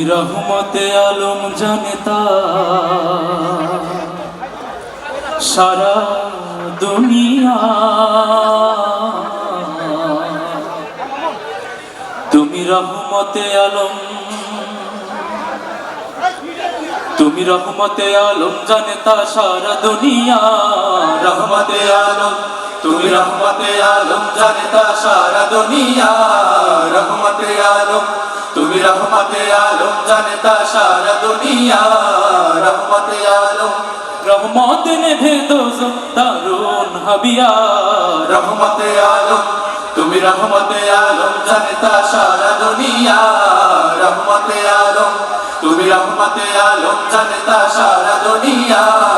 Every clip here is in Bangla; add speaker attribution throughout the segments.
Speaker 1: তুমি রহমতে আলম জানেতা সারা দুনিয়া। তুমি রহমতে আলম, তুমি রহমতে আলম জানেতা সারা দুনিয়া। রহমতে আলম, তুমি রহমতে আলম জানেতা সারা দুনিয়া। রহমতে আলম তুমি রহমতে আলম জানেতা সারা দুনিয়া। রহমতে আলম। রহমত নেভে দোজ দারুণ হাবিয়া। রহমতে আলম। তুমি রহমতে আলম জানেতা সারা দুনিয়া। রহমতে আলম। তুমি রহমতে আলম জানেতা সারা দুনিয়া।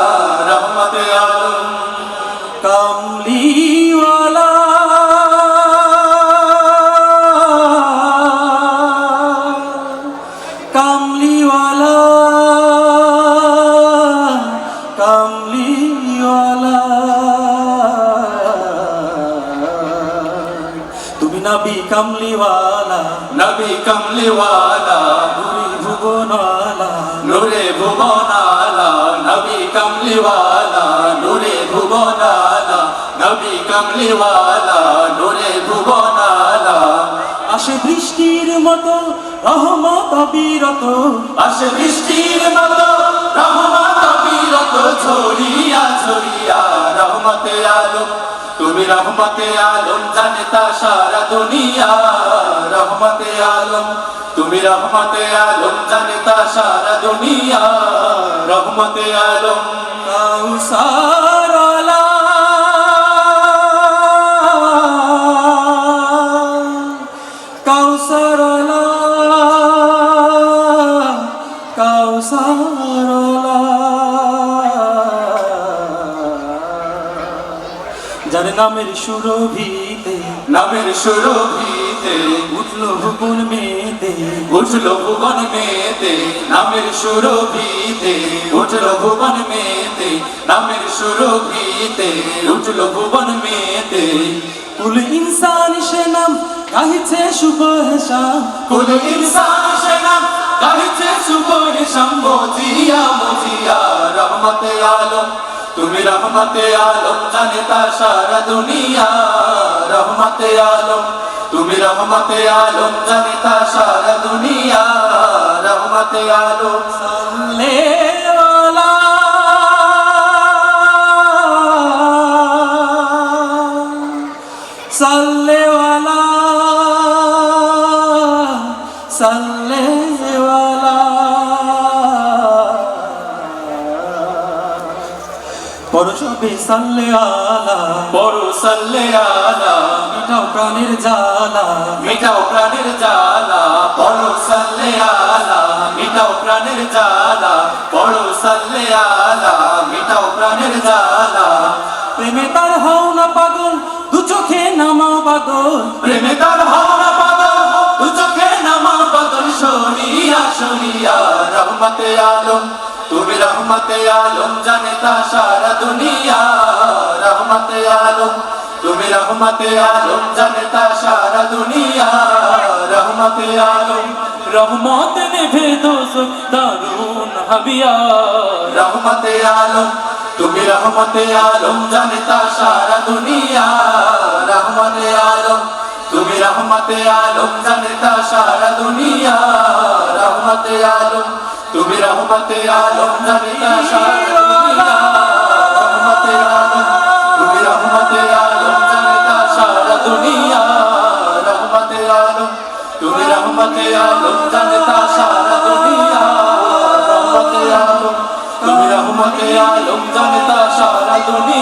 Speaker 1: নবী কামলিওয়ালা
Speaker 2: নবী কমলিওয়ালা
Speaker 1: তুমি ভুবনওয়ালা
Speaker 2: নূরে ভুবনালা নবী কমলিওয়ালা নূরে ভুবনালা নবী কমলিওয়ালা নূরে ভুবনালা।
Speaker 1: আসে বৃষ্টির মতো রহমত অবিরত
Speaker 2: আসে বৃষ্টির মতো রহমত বিরত ছড়িয়া ছড়িয়া রহমতে আলো তুমি রহমতে আলম জানেতা সারা দুনিয়া। রহমতে আলম, তুমি রহমতে আলম জানেতা সারা দুনিয়া। রহমতে আলম।
Speaker 1: কাউসারওয়ালা। কাউসারওয়ালা। কাউসারওয়ালা যার নামের সুরভিতে
Speaker 2: নামের সুরভিতে
Speaker 1: উঠল হুকুন মেতে
Speaker 2: উঠল ভুবন মেতে নামের সুরভিতে উঠল ভুবন মেতে নামের সুরভিতে উঠল ভুবন মেতে
Speaker 1: কুল ইনসান সে নাম কাহিছে শুভ হেসাম
Speaker 2: কুল ইনসান সে নাম গাইছে সুবহ সম্বোধিয়া মুজিয়া রহমতে আলম। তুমি রহমতে আলম জানেতা সারা দুনিয়া। রহমতে আলম, তুমি রহমতে আলম জানেতা সারা দুনিয়া। রহমতে আলম।
Speaker 1: আলা সাল্লে সাল্লে পরশবে সাল্লে আলা
Speaker 2: বড় সাল্লে আলা।
Speaker 1: মিটাও প্রাণের জ্বালা।
Speaker 2: মিটাও প্রাণের জ্বালা। বড় সাল্লে আলা মিটাও প্রাণের জ্বালা। বড় সাল্লে আলা মিটাও প্রাণের জ্বালা।
Speaker 1: প্রেমে তার হও না পাগল দু চোখে নামাও পাগল।
Speaker 2: প্রেমে তার হওয়া পাগল দু চোখে নামা পাগল সরিয়া সরিয়া রহমতে আলম তুমি রহমতে আলম জানে তা সারা দুনিয়া। রহমতে আলম তুমি রহমতে আলম জানে তা সারা দুনিয়া। রহমতে আলম
Speaker 1: রহমত নেভে দোষ দারুণ হাবিয়া।
Speaker 2: রহমতে আলম তুমি রহমতে আলম জানে তা সারা দুনিয়া। রহমতে আলম তুমি রহমতে আলম জানে তা সারা দুনিয়া। রহমতে আলম, তুমি রহমতে আলম দুনিয়া। রহমতে আলম, তুমি রহমতে আলম জানে সারা রহমতে আলম, তুমি সারা দুনিয়া।